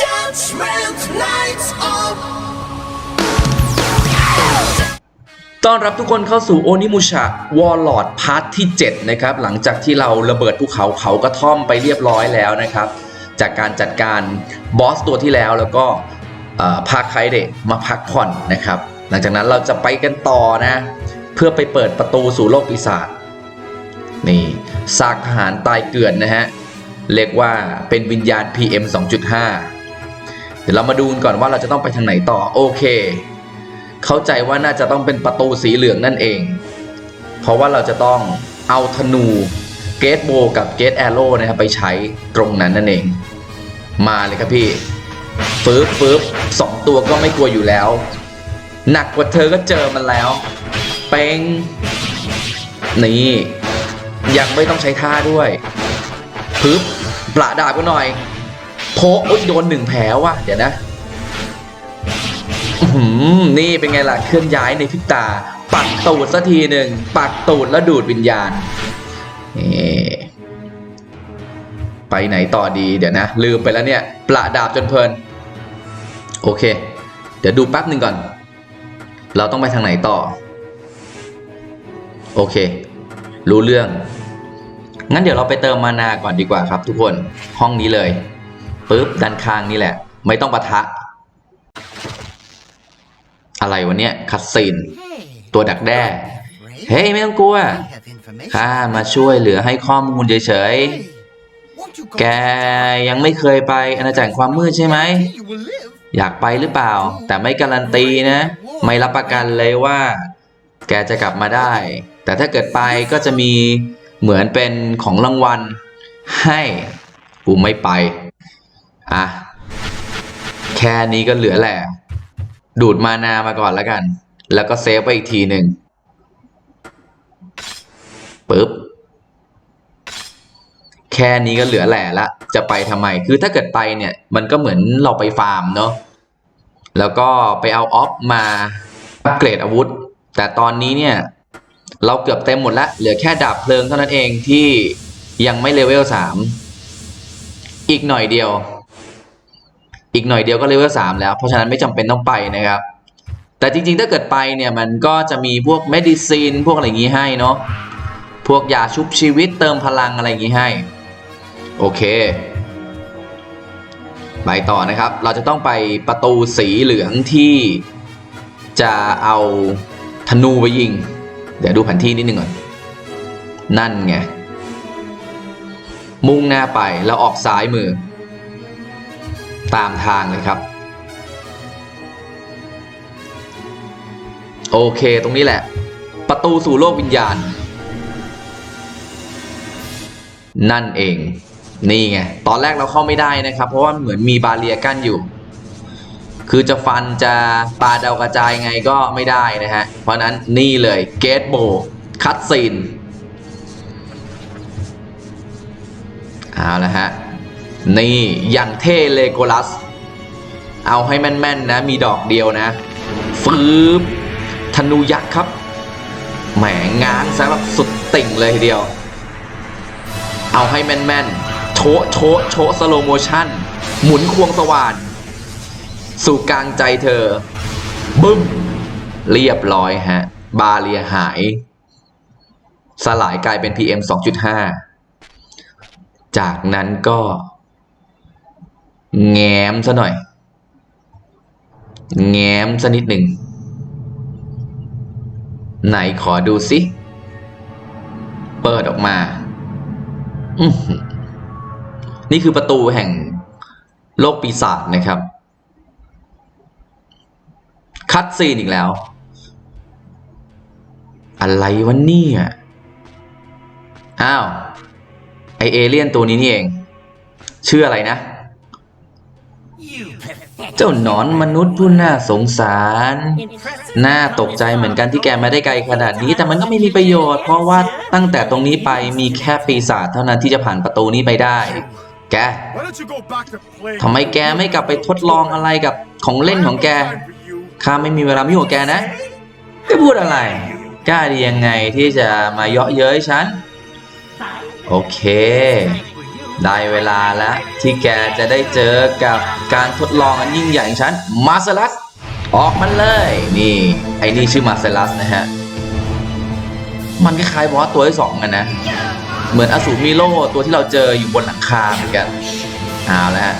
Judgment Night of ต้อนรับทุกคนเข้าสู่โอนิมุชะวอลลอดพาร์ทที่ 7 นะครับ หลังจากที่เราระเบิดภูเขาเขากระท่อมไปเรียบร้อยแล้วนะครับ จากการจัดการบอสตัวที่แล้วแล้วก็พาไคเดะมาพักผ่อนนะครับ หลังจากนั้นเราจะไปกันต่อนะ เพื่อไปเปิดประตูสู่โลกปีศาจนี่ซากทหารตายเกลื่อนนะฮะเรียกว่าเป็นวิญญาณ PM 2.5 เดี๋ยวเรามาดูกันก่อนว่าเราจะต้องไปทางไหนต่อโอเค เข้าใจว่าน่าจะต้องเป็นประตูสีเหลืองนั่นเอง เพราะว่าเราจะต้องเอาธนูเกตโบกับเกตแอโร่นะครับไปใช้ตรงนั้นนั่นเอง มาเลยครับพี่ฟืบฟืบสองตัวก็ไม่กลัวอยู่แล้ว หนักกว่าเธอก็เจอมันแล้ว เป้งนี่ยังไม่ต้องใช้ท่าด้วยพึบประดาบก็หน่อย โพอุ๊ยโดนหนึ่งแผลว่ะ เดี๋ยวนะนี่เป็นไงล่ะ เคลื่อนย้ายในพิบตา ปักตูดสักทีหนึ่ง ปักตูดแล้วดูดวิญญาณไปไหนต่อดีเดี๋ยวนะ ลืมไปแล้วเนี่ย ประดาบจนเพลิน โอเค เดี๋ยวดูแป๊บหนึ่งก่อน เราต้องไปทางไหนต่อ โอเค รู้เรื่อง งั้นเดี๋ยวเราไปเติมมานาก่อนดีกว่าครับทุกคนห้องนี้เลย ปุ๊บด้านข้างนี่แหละ ไม่ต้องปะทะ อะไรวะเนี่ยคัดซีนตัวดักแด้เฮ้ย ไม่ต้องกลัวข้ามาช่วยเหลือให้ข้อมูลเฉยๆ แกยังไม่เคยไปอาณาจักรความมืดใช่ไหม อยากไปหรือเปล่า แต่ไม่การันตีนะ ไม่รับประกันเลยว่า แกจะกลับมาได้ แต่ถ้าเกิดไปก็จะมีเหมือนเป็นของรางวัล ให้ กูไม่ไป อะ แค่นี้ก็เหลือแหละ ดูดมานามาก่อนแล้วกัน แล้วก็เซฟไปอีกทีหนึ่งปึ๊บแค่นี้ก็เหลือแหล่ละ จะไปทำไม คือถ้าเกิดไปเนี่ย มันก็เหมือนเราไปฟาร์มเนาะ แล้วก็ไปเอาออฟมาอัปเกรดอาวุธ แต่ตอนนี้เนี่ย เราเกือบเต็มหมดแล้ว เหลือแค่ดาบเพลิงเท่านั้นเองที่ยังไม่เลเวลสาม อีกหน่อยเดียว อีกหน่อยเดียวก็เลเวลสามแล้ว เพราะฉะนั้นไม่จำเป็นต้องไปนะครับ แต่จริงๆ ถ้าเกิดไปเนี่ยมันก็จะมีพวกเมดิซินพวกอะไรอย่างงี้ให้เนาะ พวกยาชุบชีวิตเติมพลังอะไรอย่างงี้ให้ โอเค ไปต่อนะครับ เราจะต้องไปประตูสีเหลืองที่จะเอาธนูไปยิง เดี๋ยวดูแผนที่นิดนึงก่อน นั่นไง มุ่งหน้าไปแล้วออกซ้ายมือ ตามทางเลยครับ โอเค ตรงนี้แหละ ประตูสู่โลกวิญญาณ นั่นเอง นี่ไง ตอนแรกเราเข้าไม่ได้นะครับ เพราะว่าเหมือนมีบาเรียกั้นอยู่ คือจะฟันจะปาดาวกระจายไงก็ไม่ได้นะฮะ เพราะนั้นนี่เลยเกตโบคัตซีนเอาละฮะ นี่อย่างเท่เลโกลัส เอาให้แม่นๆนะ มีดอกเดียวนะ ฟืบธนูยักษ์ครับ แหมง้างซะแบบสุดติ่งเลยทีเดียว เอาให้แม่นๆ โชะโชะโชะสโลโมชั่น หมุนควงสว่าน สู่กลางใจเธอ บึ้ม เรียบร้อยฮะ บาเรียหาย สลายกลายเป็น PM 2.5 จากนั้นก็ แง้มซะหน่อย แง้มสันิดหนึ่ง ไหนขอดูสิ เปิดออกมาอืนี่คือประตูแห่งโลกปีศาจนะครับ คัดซีนอีกแล้ว อะไรวะเนี่ยอ้าว ไอเอเลี่ยนตัวนี้นี่เอง ชื่ออะไรนะ เจ้าหนอนมนุษย์ผู้น่าสงสาร น่าตกใจเหมือนกันที่แกมาได้ไกลขนาดนี้ แต่มันก็ไม่มีประโยชน์ เพราะว่าตั้งแต่ตรงนี้ไปมีแค่ปีศาจเท่านั้นที่จะผ่านประตูนี้ไปได้ แกทำไมแกไม่กลับไปทดลองอะไรกับของเล่นของแก ข้าไม่มีเวลามายุ่งกับแกนะแกพูดอะไร กล้าดียังไงที่จะมาเยาะเย้ยฉัน โอเค ได้เวลาแล้ว ที่แกจะได้เจอกับการทดลองอันยิ่งใหญ่ของฉันมาเซลัส ออกมันเลย นี่ ไอ้นี่ชื่อมาเซลัสนะฮะ มันคล้ายๆบอสตัวที่สองกันนะ เหมือนอสูรมิโลตัวที่เราเจออยู่บนหลังคาเหมือนกันเอาแล้วฮะ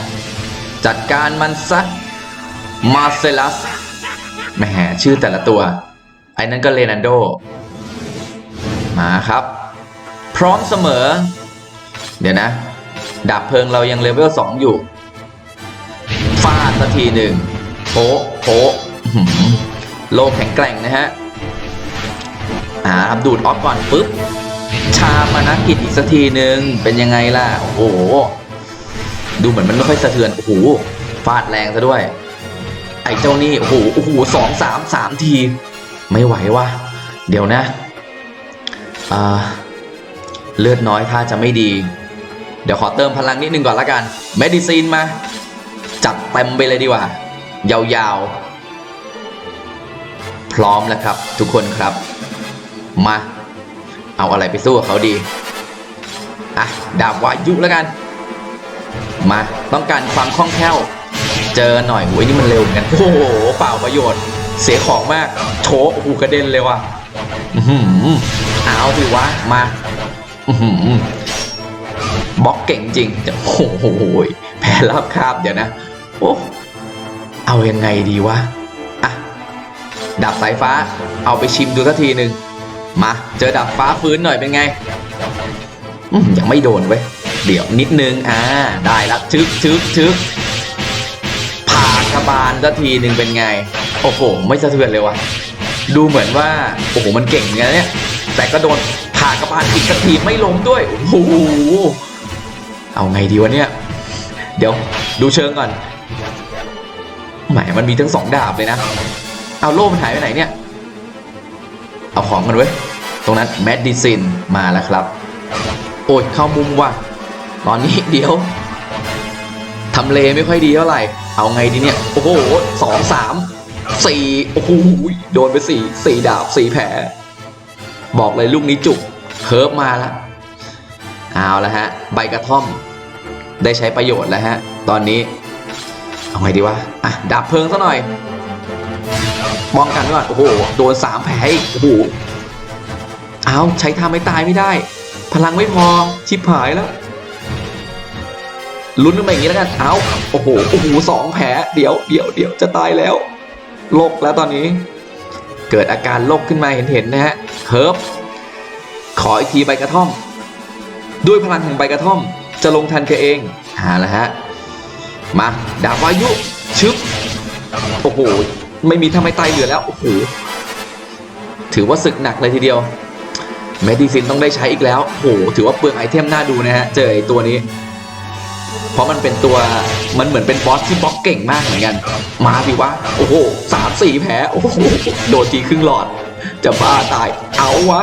จัดการมันซะมาเซลัสแหมชื่อแต่ละตัว ไอ้นั่นก็เลนันโด มาครับ พร้อมเสมอ เดี๋ยวนะ ดาบเพลิงเรายังเลเวล2อยู่ฟาดสักทีหนึ่งโป๊ะโป๊ะอื้อหือโลกแข็งแกร่งนะฮะอ่าครับดูดออฟก่อนปุ๊บชามานักกิจอีกสักทีหนึ่งเป็นยังไงล่ะ โอ้โห ดูเหมือนมันไม่ค่อยสะเทือน โอ้โหฟาดแรงซะด้วย ไอ้เจ้านี่โอ้โหโอ้โหสองสามสามที ไม่ไหวว่ะเดี๋ยวนะ อ่า เลือดน้อยถ้าจะไม่ดี เดี๋ยวขอเติมพลังนิดนึงก่อนละกันเมดิซีนมา จัดเต็มไปเลยดีกว่า ยาวๆ พร้อมแล้วครับ ทุกคนครับ มา เอาอะไรไปสู้กับเขาดี อะ ดาบวายุแล้วกัน มา ต้องการความคล่องแคล่ว เจอหน่อยโอ้ยนี่มันเร็วเหมือนกัน โอ้โห เปล่าประโยชน์ เสียของมากโถโอ้โหกระเด็นเลยว่ะ อือหือเอาสิวะ มา อือหือ บล็อกเก่งจริงโอ้โหแพ้รับคาบเดี๋ยวนะ โอ้เอายังไงดีวะอะดาบสายฟ้า เอาไปชิมดูสักทีหนึ่งมา เจอดาบฟ้าฟื้นหน่อยเป็นไงยังไม่โดนเว้ย เดี๋ยวนิดนึง อ่า ได้ละชึกชึกชึกผ่ากระบาลสักทีหนึ่งเป็นไง โอ้โห ไม่สะเทือนเลยวะดูเหมือนว่า โอ้โห มันเก่งเหมือนกันเนี่ย แต่ก็โดนผ่ากระบาลอีกสักทีไม่ล้มด้วย โอ้โห เอาไงดีวะเนี่ย เดี๋ยวดูเชิงก่อนแหมมันมีทั้งสองดาบเลยนะ เอาโล่มันหายไปไหนเนี่ย เอาของกันเว้ตรงนั้นแมดดิซินมาแล้วครับ โอ้ยเข้ามุมว่ะ ตอนนี้เดี๋ยวทำเลไม่ค่อยดีเท่าไหร่ เอาไงดีเนี่ย โอ้โหสองสามสี่โอ้โหโดนไปสี่สี่ดาบสี่แผลบอกเลยลูกนี้จุกเฮิร์บมาแล้ว เอาละฮะ ใบกระท่อม ได้ใช้ประโยชน์แล้วฮะ ตอนนี้ เอาไงดีวะ อะ ดับเพลิงซะหน่อยป้องกันไว้ก่อน โอ้โห โดนสามแผลอีก โอ้โห เอาใช้ท่าไม่ตายไม่ได้ พลังไม่พอ ชิบหายแล้ว ลุ้นขึ้นไปอย่างนี้แล้วกัน เอาโอ้โห โอ้โหสองแผล เดี๋ยว เดี๋ยว เดี๋ยว จะตายแล้ว โลกแล้วตอนนี้ เกิดอาการโลกขึ้นมาเห็นเห็นนะฮะเฮิร์บขออีกทีใบกระท่อม ด้วยพลังแห่งใบกระท่อม จะลงทันแกเองหาแล้วฮะ มาดาบวายุชึบโอ้โห ไม่มีทำไมตายเหลือแล้ว โอ้โห ถือว่าศึกหนักเลยทีเดียวเมดิซินต้องได้ใช้อีกแล้ว โอ้โห ถือว่าเปลืองไอเทมน่าดูนะฮะ เจอไอตัวนี้ เพราะมันเป็นตัว มันเหมือนเป็นบอสที่บล็อกเก่งมากเหมือนกัน มาสิวะ โอ้โหสามสี่แผลโอ้โห โดนทีครึ่งหลอด จะบ้าตาย เอาวะ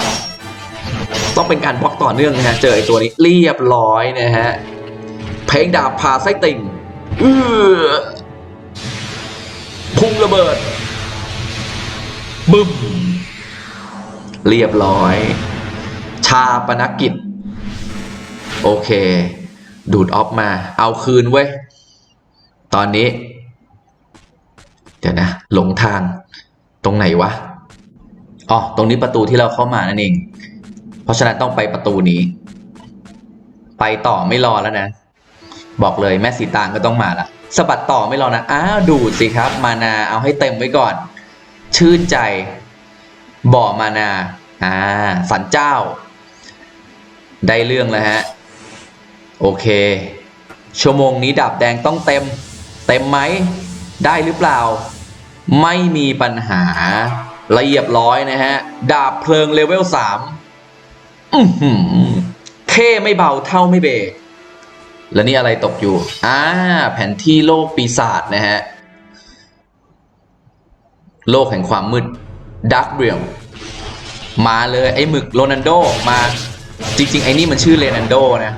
ต้องเป็นการบล็อกต่อเนื่องนะฮะ เจอไอตัวนี้เรียบร้อยนะฮะ เพลงดาบผ่าไส้ติ่งเออพุ่งระเบิด บึ้ม เรียบร้อย ชาปนกิจ โอเค ดูดออฟมา เอาคืนเว้ย ตอนนี้ เดี๋ยวนะ หลงทาง ตรงไหนวะ อ๋อ ตรงนี้ประตูที่เราเข้ามานั่นเอง ราะฉะนั้นต้องไปประตูนี้ ไปต่อไม่รอแล้วนะ บอกเลยแม่สีตางก็ต้องมาละสะบัดต่อไม่รอนะอ้าวดูดสิครับ มานาเอาให้เต็มไว้ก่อน ชื่นใจ บ่อมานาอ่าสันเจ้า ได้เรื่องแล้วฮะ โอเค ชั่วโมงนี้ดาบแดงต้องเต็ม เต็มไหม ได้หรือเปล่า ไม่มีปัญหาละเอียบร้อยนะฮะ ดาบเพลิงเลเวลสาม อือหือเท่ไม่เบาเท่าไม่เบ แล้วนี่อะไรตกอยู่ อ่า แผนที่โลกปีศาจนะฮะ โลกแห่งความมืดดักเรียมมาเลยไอ้หมึกโรนันโดมาจริง ๆ ไอ้นี่มันชื่อเรนันโดนะ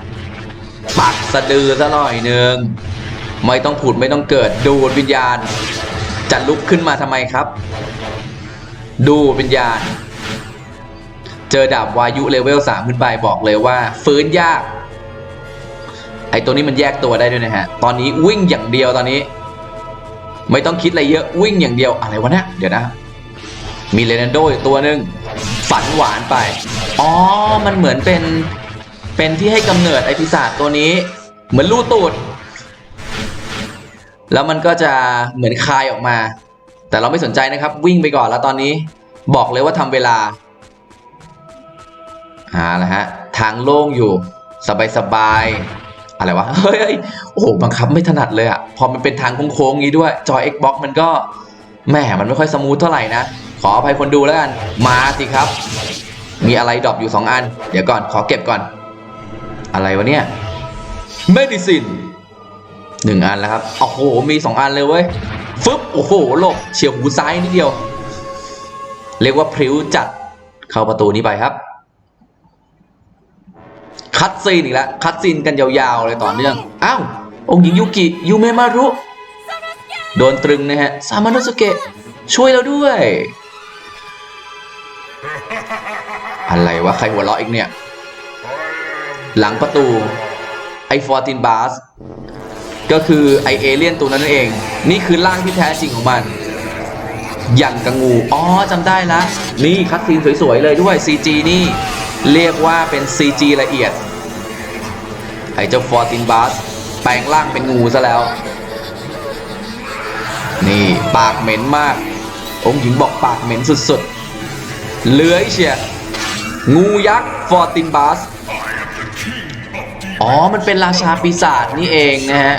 ปักสะดือซะหน่อยหนึ่งไม่ต้องผุดไม่ต้องเกิดดูดวิญญาณ จะลุกขึ้นมาทำไมครับ ดูวิญญาณ เจอดาบวายุเลเวล3ขึ้นไปบอกเลยว่า ฟื้นยาก ไอตัวนี้มันแยกตัวได้ด้วยนะฮะ ตอนนี้วิ่งอย่างเดียวตอนนี้ ไม่ต้องคิดอะไรเยอะวิ่งอย่างเดียวอะไรวะเนี่ยเดี๋ยวนะ มีเลนันโดอยู่ตัวหนึ่งฝันหวานไป อ๋อ มันเหมือนเป็นเป็นที่ให้กำเนิดไอพิศาจตัวนี้ เหมือนลู่ตูด แล้วมันก็จะเหมือนคายออกมา แต่เราไม่สนใจนะครับ วิ่งไปก่อนแล้วตอนนี้ บอกเลยว่าทำเวลา อ่าละฮะทางโล่งอยู่ สบายสบายอะไรวะ เฮ้ย โอ้โห บังคับไม่ถนัดเลยอะพอมันเป็นทางโค้งๆงี้ด้วย จอย Xbox มันก็แหมมันไม่ค่อยสมูทเท่าไหร่นะ ขออภัยคนดูแล้วกัน มาสิครับ มีอะไรดรอปอยู่ 2 อัน เดี๋ยวก่อน ขอเก็บก่อน อะไรวะเนี่ย medicine หนึ่งอันแล้วครับ โอ้โห มี 2 อันเลยเว้ย ฟึบ โอ้โห หลบ เฉียวหูซ้ายนิดเดียว เรียกว่าพริ้วจัด เข้าประตูนี้ไปครับ คัดซีนอีกแล้วคัดซีนกันยาวๆเลยต่อเนื่อง อ้าว องค์หญิงยุกิยูเมมารุ โดนตรึงนะฮะ ซามาโนสุเกะ ช่วยเราด้วย อะไรวะ ใครหัวเราะอีกเนี่ย หลังประตู ไอฟอร์ตินบาส ก็คือไอเอเลี่ยนตัวนั้นเอง นี่คือร่างที่แท้จริงของมันอย่างกระงู อ๋อจำได้ละ นี่คัดซีนสวยๆเลยด้วย CG นี่ เรียกว่าเป็น CG ละเอียด ไอเจ้าฟอร์ตินบาสแปลงร่างเป็นงูซะแล้ว นี่ปากเหม็นมาก องค์หญิงบอกปากเหม็นสุดๆ เลื้อยเชียงูยักษ์ฟอร์ตินบาสอ๋อ มันเป็นราชาปีศาจนี่เองนะฮะ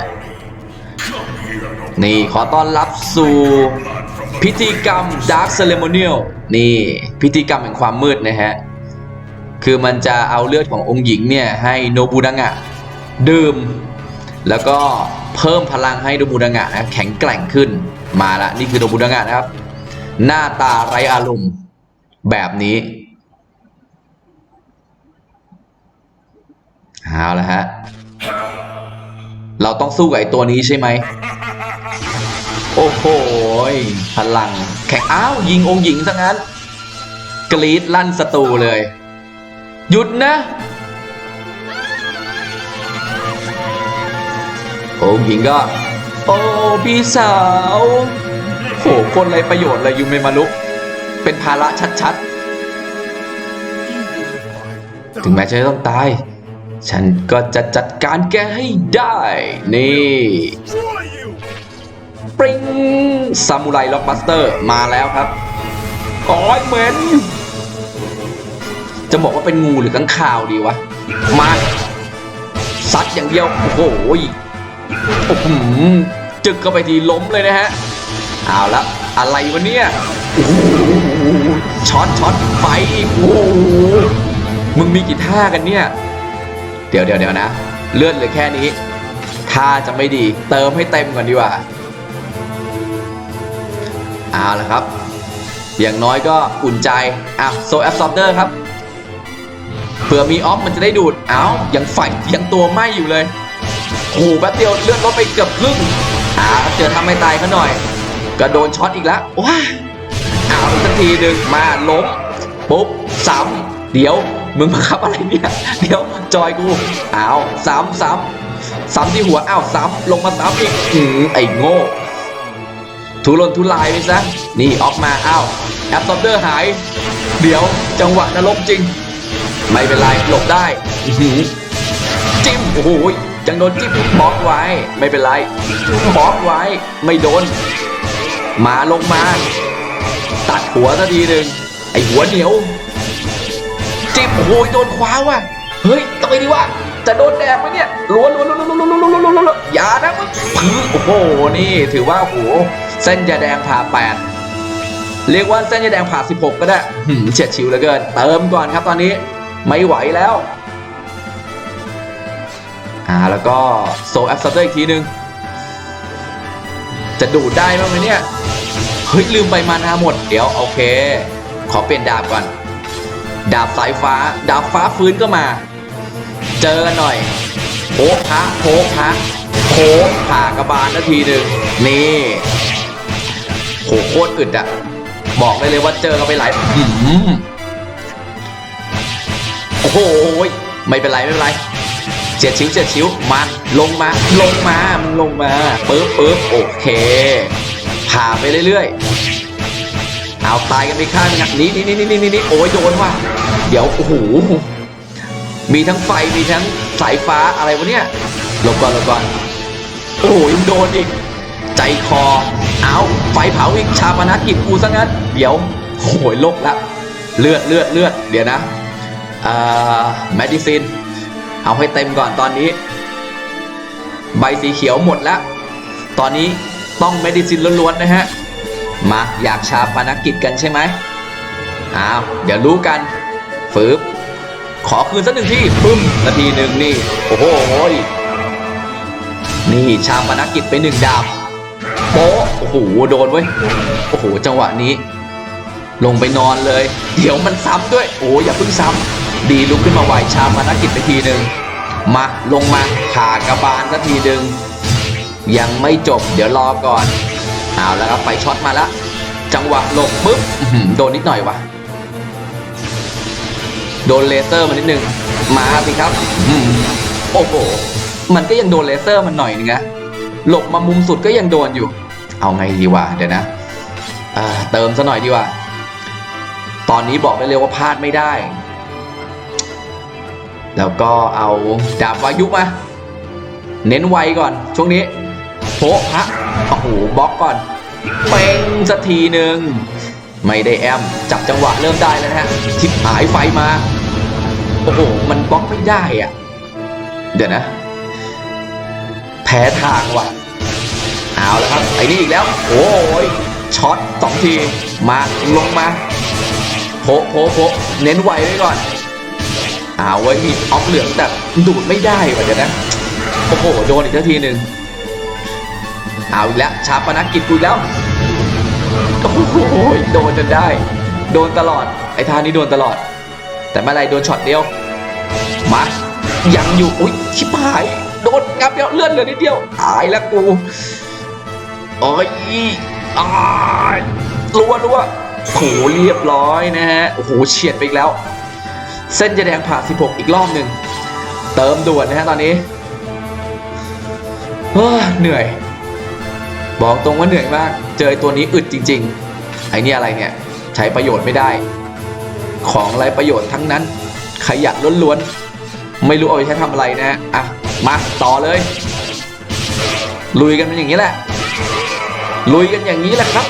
นี่ขอต้อนรับสู่พิธีกรรม Dark Ceremonial นี่พิธีกรรมแห่งความมืดนะฮะ คือมันจะเอาเลือดขององค์หญิงเนี่ยให้โนบุดังะดื่ม แล้วก็เพิ่มพลังให้โนบุดังะนะแข็งแกร่งขึ้นมาละนี่คือโนบุดังะนะครับ หน้าตาไรอารมณ์แบบนี้เอาละฮะเราต้องสู้กับไอตัวนี้ใช่ไหมโอ้โหพลัง แข็งอ้าวยิงองค์หญิงซะงั้น กรีดลั่นศัตรูเลย หยุดนะ โองค์หญิงก็ โอ้พี่สาว โหคนไรประโยชน์เลยยูเมมารุเป็นภาระชัดๆ ถึงแม้ฉันจะต้องตาย ฉันก็จะจัดการแกให้ได้ นี่ปริงซามูไรล็อกบัสเตอร์มาแล้วครับ โอ้ยเหม็น จะบอกว่าเป็นงูหรือข้างคาวดีวะ มาซัดอย่างเดียว โอ้โหยโอ้โหจึกเข้าไปทีล้มเลยนะฮะ เอาละอะไรวะเนี่ยช็อตช็อตไฟโอ้มึงมีกี่ท่ากันเนี่ย เดี๋ยวเดี๋ยวเดี๋ยวนะ เลือนเหลือแค่นี้ถ้าจะไม่ดี เติมให้เต็มก่อนดีกว่าเอาละครับ อย่างน้อยก็อุ่นใจอะโซแอปซอร์เดอร์ครับ เผื่อมีออฟมันจะได้ดูด เอายังไฟยังตัวไหมอยู่เลยโอ้โหแป๊บเดียวเลือดลดไปเกือบครึ่งอ่าเจอทำไม่ตายเขาหน่อยก็โดนช็อตอีกแล้วว้าเอาอีกสักทีหนึ่งมาล้มปุ๊บซ้ำเดี๋ยวมึงมาขับอะไรเนี่ย เดี๋ยวจอยกูอ้าวซ้ำซ้ำซ้ำที่หัวอ้าวซ้ำลงมาซ้ำอีกอืมไอ้โง่ทุรนทุรายไปซะนี่ออกมาอ้าวแอปซอมเดอร์หาย เดี๋ยวจังหวะนรกจริง ไม่เป็นไรหลบได้อื้อหือจิ้มโอ้โหยังโดนจิ้มบล็อกไว้ ไม่เป็นไรบล็อกไว้ ไม่โดน มาลงมา ตัดหัวสักทีหนึ่งไอหัวเหนียวจิ้มโอ้โหโดนคว้าว่ะเฮ้ยต้องไปดีว่าจะโดนแดกไหมเนี่ยล้วนล้วนล้วนล้วนล้วนล้วนล้วนล้วนล้วนอย่านะมึงพื้โอ้โหนี่ถือว่าโอ้โหเส้นยาแดงผ่าแปดเรียกว่าเส้นยาแดงผ่า 16 ก็ได้หืมเฉียดชิวเหลือเกิน เติมก่อนครับตอนนี้ ไม่ไหวแล้ว อ่า แล้วก็โซแอปซัตเตอร์อีกทีนึง จะดูดได้บ้างไหมเนี่ย เฮ้ย ลืมไปมานาหมด เดี๋ยว โอเค ขอเปลี่ยนดาบก่อน ดาบสายฟ้า ดาบฟ้าฟื้นก็มา เจอกันหน่อยโผพะโผพะโผผ่ากระบาลนาทีหนึ่งนี่โหโคตรอึดอะบอกได้เลยว่าเจอกันไปหลายหืม โอ้โหไม่เป็นไรไม่เป็นไรฉียดชิวเฉียดชิวมาลงมาลงมามึงลงมาปึ๊บปึ๊บโอเคผ่าไปเรื่อยๆเอาตายกันไปข้างนึงนี่นี่นี่นี่นี่นี่โอ้ยโดนว่ะเดี๋ยวโอ้โหมีทั้งไฟมีทั้งสายฟ้าอะไรวะเนี่ยหลบก่อนหลบก่อนโอ้ยยังโดนอีกใจคอเอาไฟเผาอีกชาปนกิจกูซะงั้นเดี๋ยวโหยลกละเลือดเลือดเลือดเดี๋ยวนะ อ่าแมดิซิน เอาให้เต็มก่อนตอนนี้ ใบสีเขียวหมดแล้ว ตอนนี้ต้องเมดิซินล้วนๆนะฮะ มาอยากชาปนกิจกันใช่ไหมอ้าวเดี๋ยวรู้กันฟืบขอคืนสักหนึ่งที่ปึ้มนาทีหนึ่งนี่ โอ้โหนี่ชาปนกิจไปหนึ่งดาบโป๊ะโอ้โหโดนเว้ยโอ้โหจังหวะนี้ ลงไปนอนเลย เดี๋ยวมันซ้ำด้วย โอ้อย่าเพิ่งซ้ำ ดีลุกขึ้นมาไหวชามานักกิจไปทีหนึ่งมาลงมาขากระบาลสักทีหนึ่งยังไม่จบเดี๋ยวรอก่อน เอาแล้วครับไฟช็อตมาล้วจังหวะหลบปุ๊บโดนนิดหน่อยวะโดนเลเซอร์มานิดนึงมาสิครับโอ้โหมันก็ยังโดนเลเซอร์มันหน่อยนึงนะหลบมามุมสุดก็ยังโดนอยู่ เอาไงดีวะเดี๋ยวนะเติมซะหน่อยดีกว่า ตอนนี้บอกได้เลยว่าพลาดไม่ได้ แล้วก็เอาดาบวายุมา เน้นไวก่อน ช่วงนี้โผฮะโอ้โหบล็อกก่อนเป้งสักทีหนึ่งไม่ได้แอม จับจังหวะเริ่มได้แล้วนะฮะ ทิปหายไฟมา โอ้โห มันบล็อกไม่ได้อะเดี๋ยวนะ แพ้ทางว่ะ เอาแล้วครับ ไอ้นี่อีกแล้ว โอ้ยช็อตสองที มาลงมาโผล่โผล่โผล่เน้นไวไว้ก่อน เอาไว้มีออฟเหลืองแต่ดูดไม่ได้ว่ะเดี๋ยวนะ โอ้โห โดนอีกทีหนึ่งเอาอีกแล้วชาปนกิจกูแล้วโอ้โหโดนจนได้ โดนตลอด ไอ้ท่านี้โดนตลอด แต่ไม่ไรโดนช็อตเดียว มายังอยู่อุ้ยชิบหาย โดนงับเดียวเลื่อนเหลือนิดเดียวตายแล้วกูโอ้ยอ้ายรัวรัวโหเรียบร้อยนะฮะโอ้โหเฉียดไปอีกแล้ว เส้นจะแดงผ่า 16 อีกรอบหนึ่ง เติมด่วนนะฮะตอนนี้เหนื่อย บอกตรงว่าเหนื่อยมาก เจอตัวนี้อึดจริง ๆ ไอ้นี่อะไรเนี่ย ใช้ประโยชน์ไม่ได้ ของไรประโยชน์ทั้งนั้น ขยะล้วนๆ ไม่รู้เอาไปใช้ทำอะไรนะ อะ มาต่อเลย ลุยกันเป็นอย่างนี้แหละ ลุยกันอย่างนี้แหละครับ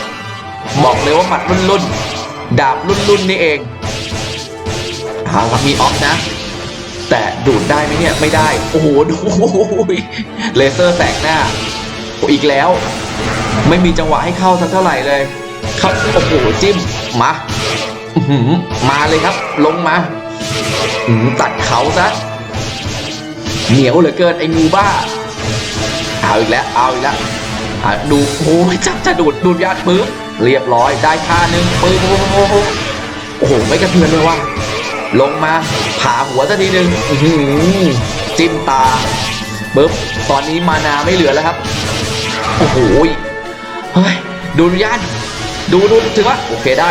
บอกเลยว่าหมัดรุ่นๆ ดาบรุ่นๆนี่เอง เอาครับมีออฟนะ แต่ดูดได้ไหมเนี่ยไม่ได้ โอ้โหดูเลเซอร์แสกหน้าโอ้อีกแล้ว ไม่มีจังหวะให้เข้าสักเท่าไหร่เลยเข้าโอ้โหจิ้มมาหือมาเลยครับ ลงมาหือตัดเขาซะเหนียวเหลือเกินไอ้งูบ้า เอาอีกแล้วเอาอีกแล้วดูโอ้ยจับจะดูดดูดยาดปื๊บเรียบร้อยได้ท่าหนึ่งปื๊บโอ้โหโอ้โหไม่กระเทือนเลยว่ะ ลงมาผ่าหัวสักทีหนึ่งอื้อหือจิ้มตาปึ๊บตอนนี้มานาไม่เหลือแล้วครับ โอ้โหเฮ้ยดูดยานดูดูถือว่าโอเคได้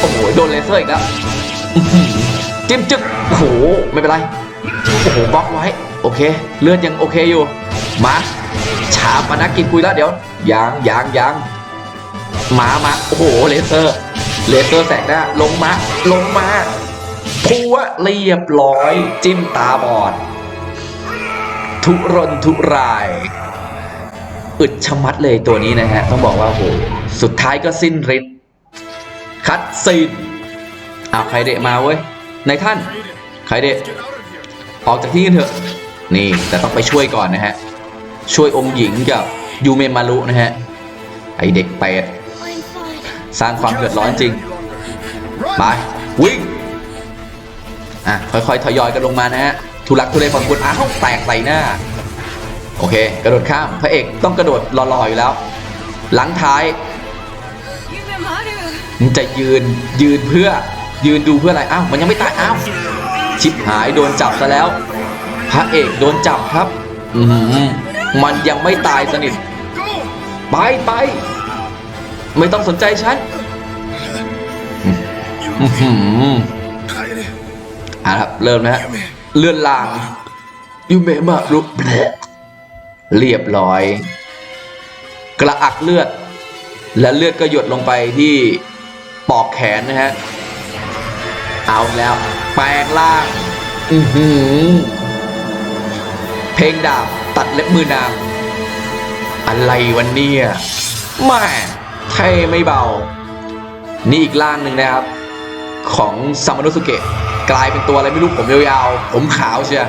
โอ้โหโดนเลเซอร์อีกแล้วอื้อหือจิ้มจึ๊กโอ้โหไม่เป็นไรโอ้โหบล็อกไว้ โอเค เลือดยังโอเคอยู่ มาชาปนกิจคุยแล้วเดี๋ยวยังยังยังมามาโอ้โหเลเซอร์ เลเซอร์แสกหน้าลงมา ลงมา พัวเรียบร้อย จิ้มตาบอด ทุรนทุรายอึดชะมัดเลยตัวนี้นะฮะ ต้องบอกว่าโหสุดท้ายก็สิ้นฤทธิ์คัดซีนเอาใครเดะมาเว้ยในท่าน ใครเดะออกจากที่กันเถอะ นี่แต่ต้องไปช่วยก่อนนะฮะ ช่วยองค์หญิงกับยูเมมารุนะฮะ ไอเด็กเป็ดสร้างความเดือดร้อนจริง ไป วิ่ง อะค่อยๆทยอยกันลงมานะฮะทุลักทุเลของคุณอ้าวแตกใส่หน้า โอเค กระโดดข้ามพระเอกต้องกระโดดรอๆอยู่แล้ว หลังท้ายมันจะยืนยืนเพื่อยืนดูเพื่ออะไรอ้าวมันยังไม่ตายอ้าวชิบหายโดนจับซะแล้ว พระเอกโดนจับครับ อืมมันยังไม่ตายสนิทไปไปไม่ต้องสนใจฉัน อือหืออะครับ เริ่มนะฮะเลื่อนลางยูเมะมารุบเรียบร้อย กระอักเลือด และเลือดก็หยดลงไปที่ปอกแขนนะฮะเอาแล้ว แปลงล่าง อือหือ เพลงดาบตัดเล็บมือนาง อะไรวันนี้แม่เท่ไม่เบา นี่อีกล่างหนึ่งนะครับ ของซามโนสุเกะกลายเป็นตัวอะไรไม่รู้ผมยาวๆ ผมขาวเชีย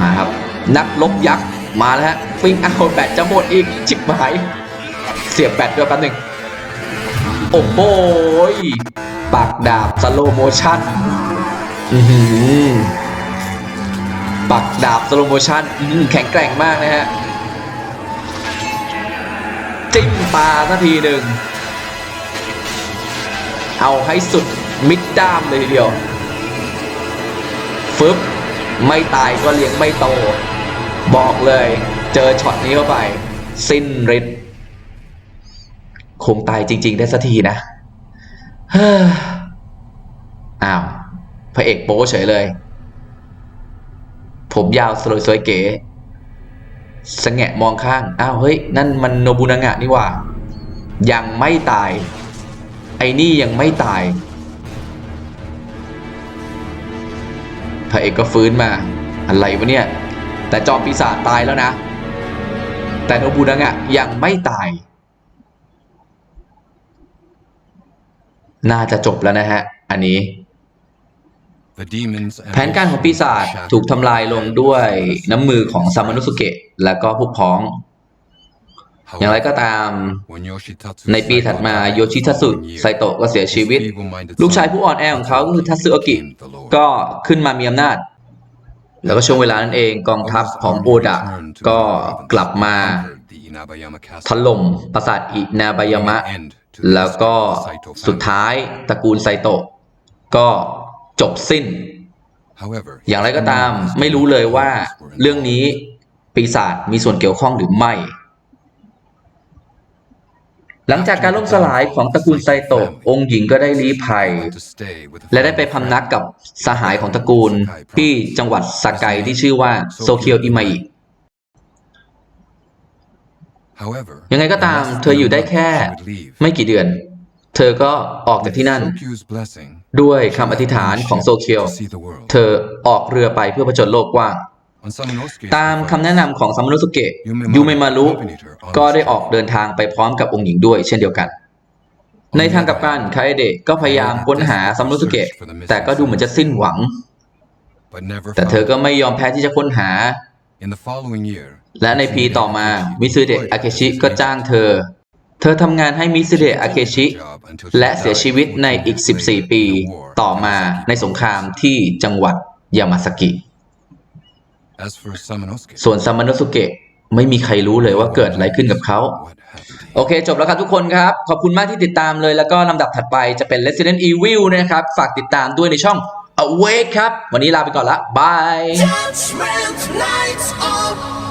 มาครับ นักลบยักษ์มาแล้วฮะฟิงเอาแบตจะหมดอีกชิบหาย เสียบแบตด้วยแป๊บหนึ่งโอ้โหปากดาบสโลโมชั่นอือหือปักดาบสโลโมชั่นแข็งแกร่งมากนะฮะ จิ้มตาสักทีหนึ่ง เอาให้สุดมิดด้ามเลยทีเดียวฟึบไม่ตายก็เลี้ยงไม่โต บอกเลย เจอช็อตนี้เข้าไป สิ้นฤทธิ์คงตายจริง ๆ ได้สักทีนะอ้าวพระเอกโป๊เฉยเลย ผมยาวสวยสวยเก๋สงแงะมองข้าง อ้าว เฮ้ย นั่นมันโนบุนางะนี่ว่า ยังไม่ตาย ไอ้นี่ยังไม่ตาย พระเอกก็ฟื้นมา อะไรวะเนี่ย แต่จอมปีศาจตายแล้วนะ แต่โนบุนางะยังไม่ตาย น่าจะจบแล้วนะฮะ อันนี้ แผนการของปีศาจถูกทำลายลงด้วยน้ำมือของซามานุสุเกะและก็พวกพ้อง อย่างไรก็ตาม ในปีถัดมาโยชิทัสึไซโตะก็เสียชีวิต ลูกชายผู้อ่อนแอของเขาก็คือทัสึโอกิก็ขึ้นมามีอำนาจ แล้วก็ช่วงเวลานั้นเองกองทัพของโอดะก็กลับมาถล่มปราสาทอินาบายามะ แล้วก็สุดท้ายตระกูลไซโตะก็จบสิ้น อย่างไรก็ตามไม่รู้เลยว่าเรื่องนี้ปีศาจมีส่วนเกี่ยวข้องหรือไม่ หลังจากการล่มสลายของตระกูลไซโตะองค์หญิงก็ได้ลี้ภัย และได้ไปพำนักกับสหายของตระกูลที่จังหวัดสากไกที่ชื่อว่าโซเคียวอิมาอิยังไงก็ตามเธออยู่ได้แค่ไม่กี่เดือน เธอก็ออกจากที่นั่น ด้วยคำอธิษฐานของโซเคียว เธอออกเรือไปเพื่อผจญโลกกว้าง ตามคำแนะนำของซามนุสุเกะยูเมมารุก็ได้ออกเดินทางไปพร้อมกับองค์หญิงด้วย เช่นเดียวกัน ในทางกลับกันคาเอเดะก็พยายามค้นหาซามนุสุเกะแต่ก็ดูเหมือนจะสิ้นหวัง แต่เธอก็ไม่ยอมแพ้ที่จะค้นหา และในปีต่อมามิซึเดะอาเคชิก็จ้างเธอ เธอทำงานให้มิซึเดะอาเคชิ และเสียชีวิตในอีก 14 ปี ต่อมาในสงครามที่จังหวัดยามาสกิ ส่วนซามาโนสุเกะไม่มีใครรู้เลยว่าเกิดอะไรขึ้นกับเขา โอเค จบแล้วครับทุกคนครับ ขอบคุณมากที่ติดตามเลยแล้วก็ลำดับถัดไปจะเป็น Resident Evil นะครับ ฝากติดตามด้วยในช่อง Awake ครับ วันนี้ลาไปก่อนละบาย Judgment night of